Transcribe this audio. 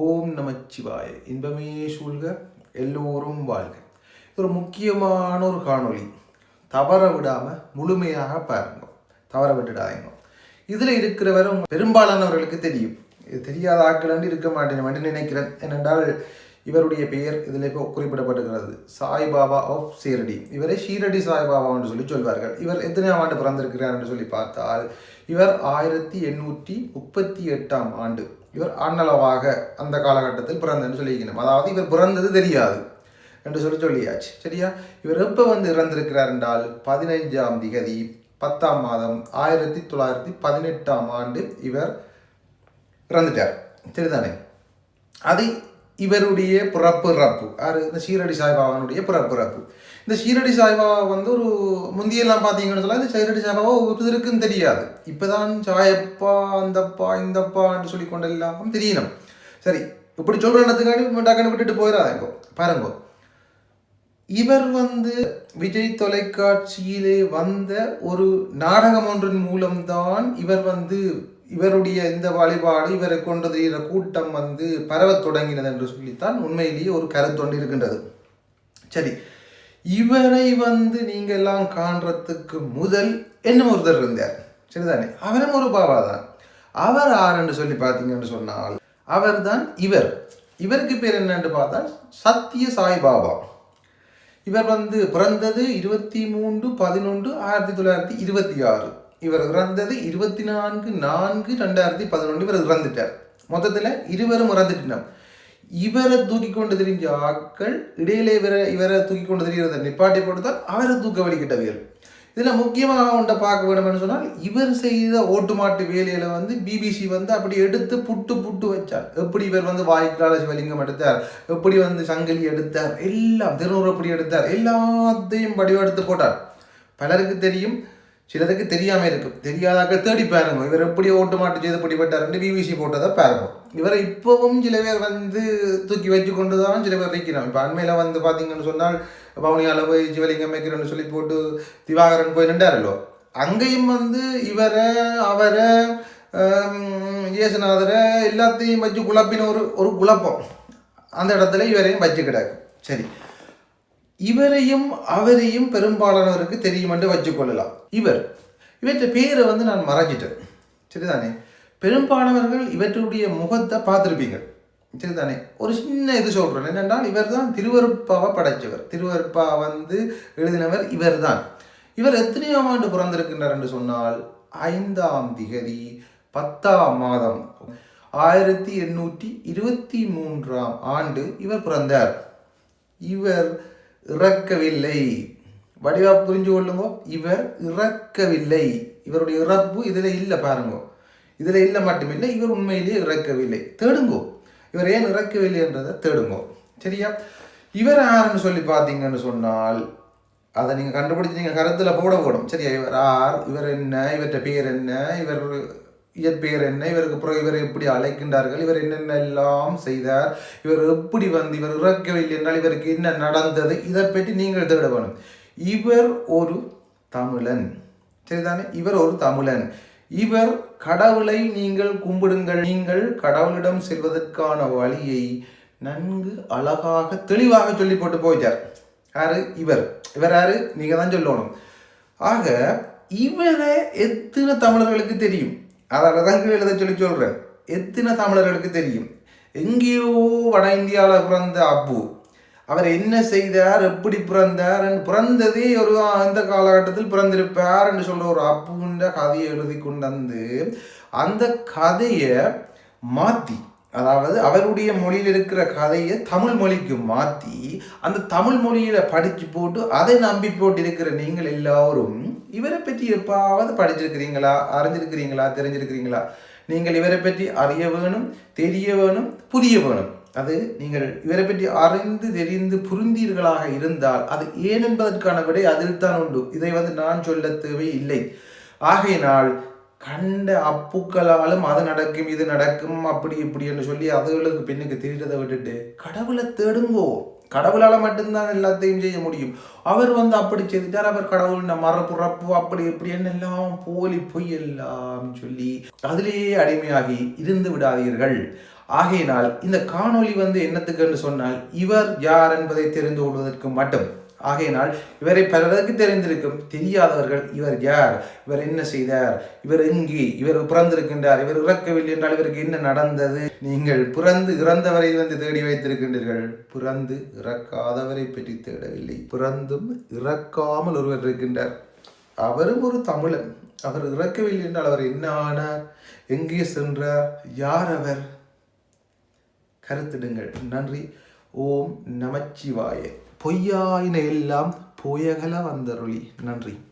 ஓம் நமச்சிவாய. இன்பமே சூழ்க எல்லோரும் வாழ்க. இது ஒரு முக்கியமான ஒரு காணொளி. தவற விடாமல் முழுமையாக பாருங்க. தவற விட்டுடாதீங்க. இதில் இருக்கிறவர் பெரும்பாலானவர்களுக்கு தெரியும். இது தெரியாத ஆட்கள் இருக்க மாட்டேன் என்று நினைக்கிறேன். ஏனென்றால் இவருடைய பெயர் இதில் இப்போ குறிப்பிடப்படுகிறது சாய்பாபா ஆஃப் சீரடி இவரை ஷீரடி சாய்பாபா என்று சொல்லி சொல்வார்கள். இவர் எத்தனையாம் ஆண்டு பிறந்திருக்கிறார் என்று சொல்லி பார்த்தால் இவர் ஆயிரத்தி எண்ணூற்றி முப்பத்தி எட்டாம் ஆண்டு. இவர் அண்ணளவாக அந்த காலகட்டத்தில் பிறந்தன்னு சொல்லியிருக்கணும். அதாவது இவர் பிறந்தது தெரியாது என்று சொல்லி சொல்லியாச்சு. சரியா? இவர் எப்போ வந்து இறந்திருக்கிறார் என்றால் பதினைஞ்சாம் திகதி பத்தாம் மாதம் ஆயிரத்தி தொள்ளாயிரத்தி பதினெட்டாம் ஆண்டு இவர் இறந்துட்டார். சரிதானே? அது இவருடைய பிறப்பு இறப்பு. யாரு? இந்த ஷீரடி சாய்பாபானுடைய பிறப்பிறப்பு இந்த ஷீரடி சாய்பாபா வந்து ஒரு முந்தியெல்லாம் பார்த்தீங்கன்னு சொன்னால் இந்த ஷீரடி சாய்பாபா ஒரு இருக்குன்னு தெரியாது. இப்போதான் சாயப்பா அந்தப்பா இந்தப்பான்னு சொல்லி கொண்டு எல்லாம் தெரியணும். சரி இப்படி சொல்கிறதுக்காண்டி டக்குன்னு விட்டுட்டு போயிடாதேங்கோ பாருங்கோ. இவர் வந்து விஜய் தொலைக்காட்சியிலே வந்த ஒரு நாடகம் ஒன்றின் மூலம்தான் இவர் வந்து இவருடைய இந்த வழிபாடு இவரை கொண்டு தெரிகிற கூட்டம் வந்து பரவத் தொடங்கினது என்று சொல்லித்தான் உண்மையிலேயே ஒரு கருத்தொண்டு இருக்கின்றது. சரி இவரை வந்து நீங்கள் எல்லாம் காண்றதுக்கு முதல் என்ன ஒருத்தர் இருந்தார். சரிதானே? அவரும் ஒரு பாபா தான் அவர் ஆறுன்னு சொல்லி பார்த்தீங்கன்னு சொன்னால் அவர்தான் இவர். இவருக்கு பேர் என்னன்னு பார்த்தா சத்திய சாய்பாபா இவர் வந்து பிறந்தது இருபத்தி மூன்று பதினொன்று ஆயிரத்தி தொள்ளாயிரத்தி இருபத்தி ஆறு. இவர் இறந்தது இருபத்தி நான்கு நான்கு ரெண்டாயிரத்தி பதினொன்று இவர் இறந்துட்டார். மொத்தத்தில் இருவரும் இறந்துட்டினோம் இவரை தூக்கி கொண்டு திரிஞ்ச ஆட்கள் இடையிலே இவரை இவரை தூக்கி கொண்டு திரிகிறத நிப்பாட்டி போட்டுதான் அவரை தூக்க வழிகிட்டவியல் இதில் முக்கியமாக ஒன்றை பார்க்க வேணும்னு சொன்னால் இவர் செய்த ஓட்டு மாட்டு வேலையில வந்து பிபிசி வந்து அப்படி எடுத்து புட்டு புட்டு வச்சார். எப்படி இவர் வந்து வாய்க்கால வலிங்கம் எடுத்தார் எப்படி வந்து சங்கிலி எடுத்தார் எல்லாம் திருநூறு எப்படி எடுத்தார் எல்லாத்தையும் வடிவெடுத்து போட்டார். பலருக்கு தெரியும் சிலதுக்கு தெரியாமல் இருக்கும் தெரியாதாக்கள் தேடி பாருங்க. இவர் எப்படி ஓட்டு மாட்டு செய்து பிடிப்பட்டார் பிபிசி போட்டதை பாருங்க. இவரை இப்போவும் சில பேர் வந்து தூக்கி வச்சு கொண்டு தான் சில பேர் வைக்கிறோம் இப்போ அண்மையில் வந்து பார்த்தீங்கன்னு சொன்னால் பவுனியால் போய் சிவலிங்கம் வைக்கிறோம்னு சொல்லி போட்டு திவாகரன் போய் நின்றாரல்லோ அங்கேயும் வந்து இவரை அவரை இயேசுநாதரை எல்லாத்தையும் வச்சு குழப்பின ஒரு ஒரு குழப்பம். அந்த இடத்துல இவரையும் வச்சு கிடக்கு. சரி. இவரையும் அவரையும் பெரும்பாலானவருக்கு தெரியும் என்று வச்சுக்கொள்ளலாம் இவர் இவற்றை பேரை வந்து நான் மறைஞ்சிட்டேன். சரிதானே? பெரும்பாலானவர்கள் இவற்றுடைய முகத்தை பார்த்துருப்பீங்க சரிதானே? ஒரு சின்ன இது சொல்கிறேன் என்னென்றால் இவர் தான் திருவருப்பாவை படைச்சவர் திருவருப்பா வந்து எழுதினவர் இவர் தான் இவர் எத்தனையாம் ஆண்டு பிறந்திருக்கின்றார் என்று சொன்னால் ஐந்தாம் திகதி பத்தாம் மாதம் ஆயிரத்தி எண்ணூற்றி இருபத்தி மூன்றாம் ஆண்டு இவர் பிறந்தார். இவர் இறக்கவில்லை. வடிவா புரிஞ்சு கொள்ளுங்க. இவர் இறக்கவில்லை. இவருடைய இறப்பு இதில் இல்லை பாருங்க. இதில் இல்லை மட்டுமில்லை இவர் உண்மையிலேயே இறக்கவில்லை. தேடுங்கோ. இவர் ஏன் இறக்கவில்லை என்றதை தேடுங்கோ. சரியா? இவர் யாருன்னு சொல்லி பார்த்தீங்கன்னு சொன்னால் அதை நீங்கள் கண்டுபிடிச்சி நீங்கள் கருத்தில் போட போடும். சரியா? இவர் யார் இவர் என்ன இவற்ற பேர் என்ன இவர் இயற்பெயர் என்ன? இவருக்கு பிறகு இவரை எப்படி அழைக்கின்றார்கள்? இவர் என்னென்ன எல்லாம் செய்தார்? இவர் எப்படி வந்து இவர் இறக்கவில்லை என்றால் இவருக்கு என்ன நடந்தது? இதை பற்றி நீங்கள் தேட வேணும். இவர் ஒரு தமிழன். சரிதானே? இவர் ஒரு தமிழன். இவர் கடவுளை நீங்கள் கும்பிடுங்கள். நீங்கள் கடவுளிடம் செல்வதற்கான வழியை நன்கு அழகாக தெளிவாக சொல்லி போட்டு போயிட்டார். யாரு? இவர். இவர் யாரு? நீங்க தான் சொல்லணும். ஆக இவரை எத்தனை தமிழர்களுக்கு தெரியும்? அதை தான் எழுத சொல்லி சொல்கிறேன் எத்தனை தமிழர்களுக்கு தெரியும்? எங்கேயோ வட இந்தியாவில் பிறந்த அப்பு அவர் என்ன செய்தார்? எப்படி பிறந்தார்? பிறந்ததே ஒரு அந்த காலகட்டத்தில் பிறந்திருப்பார் என்று சொல்ற ஒரு அப்புன்ற கதையை எழுதி கொண்டு வந்து அந்த கதையை மாற்றி அதாவது அவருடைய மொழியில் இருக்கிற கதையை தமிழ் மொழிக்கு மாற்றி அந்த தமிழ் மொழியில் படித்து போட்டு அதை நம்பி போட்டு இருக்கிற நீங்கள் எல்லாரும் இவரை பற்றி எப்பாவது படிச்சிருக்கிறீங்களா? அறிஞ்சிருக்கிறீங்களா? தெரிஞ்சிருக்கிறீங்களா? நீங்கள் இவரை பற்றி அறிய வேணும் தெரிய வேணும் புரிய வேணும். அது நீங்கள் இவரை பற்றி அறிந்து தெரிந்து புரிந்தீர்களாக இருந்தால் அது ஏன் என்பதற்கான விடை அதில் தான் உண்டு. இதை வந்து நான் சொல்ல தேவை இல்லை ஆகையினால் கண்ட அப்புக்களாலும் அது நடக்கும் இது நடக்கும் அப்படி இப்படி என்று சொல்லி அதுகளுக்கு பெண்ணுக்கு தெரிகிறதை விட்டுட்டு கடவுளை தேடுங்கோ. கடவுளால் மட்டும்தான் எல்லாத்தையும் செய்ய முடியும். அவர் வந்து அப்படி செய்துட்டார் அவர் கடவுள் மரப்புறப்பு அப்படி இப்படி என்னெல்லாம் போலி பொய் எல்லாம் சொல்லி அதிலேயே அடிமையாகி இருந்து விடாதீர்கள். ஆகையினால் இந்த காணொளி வந்து என்னத்துக்கு என்று சொன்னால் இவர் யார் என்பதை தெரிந்து கொள்வதற்கு மட்டும். ஆகையினால் இவரை பலருக்கு தெரிந்திருக்கும் தெரியாதவர்கள் இவர் யார்? இவர் என்ன செய்தார்? இவர் எங்கே? இவர் பிறந்திருக்கின்றார். இவர் இறக்கவில்லை என்றால் இவருக்கு என்ன நடந்தது? நீங்கள் பிறந்து இறந்தவரை வந்து தேடி வைத்திருக்கின்றீர்கள். பிறந்து இறக்காதவரை பற்றி தேடவில்லை. பிறந்தும் இறக்காமல் ஒருவர் இருக்கின்றார். அவரும் ஒரு தமிழன். அவர் இறக்கவில்லை என்றால் அவர் என்ன ஆனார்? எங்கே சென்றார்? யார் அவர்? கருத்திடுங்கள். நன்றி. ஓம் நமச்சிவாய. பொய்யாயின எல்லாம் போயகல வந்தருளி. நன்றி.